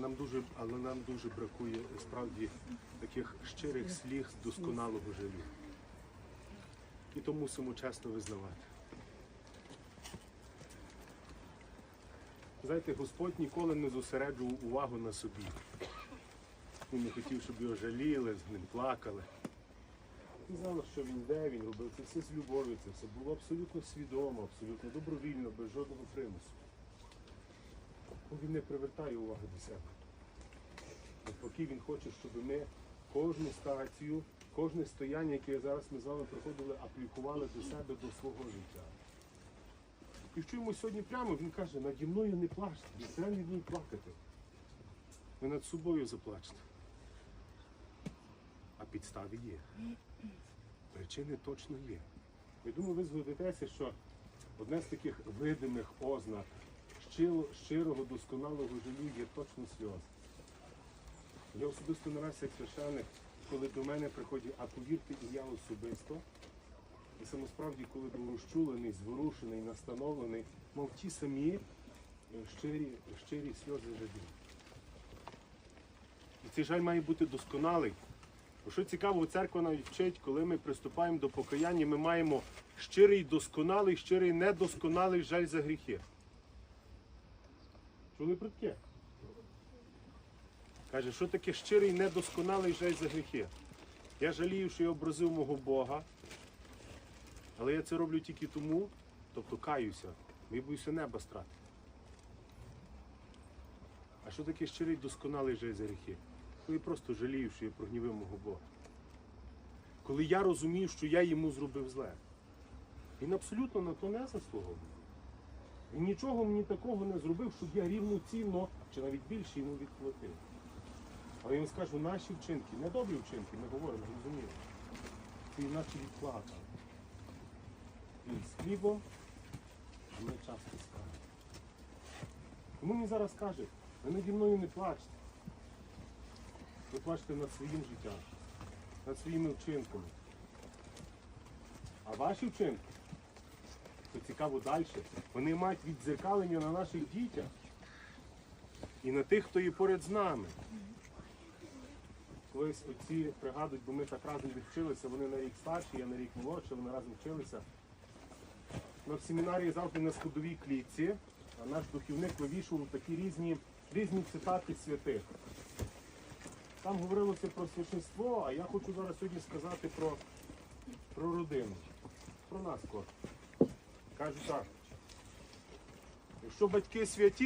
нам дуже, але нам дуже бракує справді таких щирих слів досконалого жалю. І то мусимо чесно визнавати. Знаєте, Господь ніколи не зосереджував увагу на собі. Він не хотів, щоб його жаліли, з ним плакали. Він знав, що він де, він робив це все з любов'ю, це все було абсолютно свідомо, абсолютно добровільно, без жодного примусу. Ну, Він не привертає уваги до себе. Навпаки, він хоче, щоб ми кожну стацію, кожне стояння, яке зараз ми з вами проходили, аплікували до себе, до свого життя. І йому сьогодні прямо він каже, наді мною не плачте, не треба над мною плакати. Ви над собою заплачете. А підстави є. Причини точно є. Я думаю, ви згодитеся, що одне з таких видимих ознак щиро- щирого, досконалого жалю є точно сльози. Я особисто не раз як священик, коли до мене приходять, а повірте, і я особисто, і самосправді, коли був розчулений, зворушений, настановлений, мов ті самі е, щирі, щирі сльози жалю. І цей жаль має бути досконалий. Бо що цікаво, церква навіть вчить, коли ми приступаємо до покаяння, ми маємо щирий досконалий, щирий недосконалий жаль за гріхи. Чули про таке? Каже, що таке щирий недосконалий жаль за гріхи? Я жалію, що я образив мого Бога, але я це роблю тільки тому, тобто каюся, я боюся неба страти. А що таке щирий досконалий жаль за гріхи? Коли я просто жалію, що я прогнівив мого Бога. Коли я розумію, що я йому зробив зле. Він абсолютно на то не заслуговує. Він нічого мені такого не зробив, щоб я рівноцінно чи навіть більше йому відплатив. Але я вам скажу, наші вчинки, не добрі вчинки, ми говоримо, зрозуміло. Це іначе відплата. Він з хлібом, а ми часто скажемо. Тому він зараз каже, ви наді мною не плачте. Ви плачете над своїм життям, над своїми вчинками. А ваші вчинки, цікаво далі, вони мають віддзеркалення на наших дітях і на тих, хто є поряд з нами. Колись оці пригадують, бо ми так разом відвчилися, вони на рік старші, я на рік молодший, вони разом вчилися. Ми в семінарії завжди на сходовій клітці, а наш духівник вивішував такі різні, різні цитати святих. Там говорилося про священство, а я хочу зараз сьогодні сказати про, про родину, про нас коротко. Кажу так. Якщо батьки святі,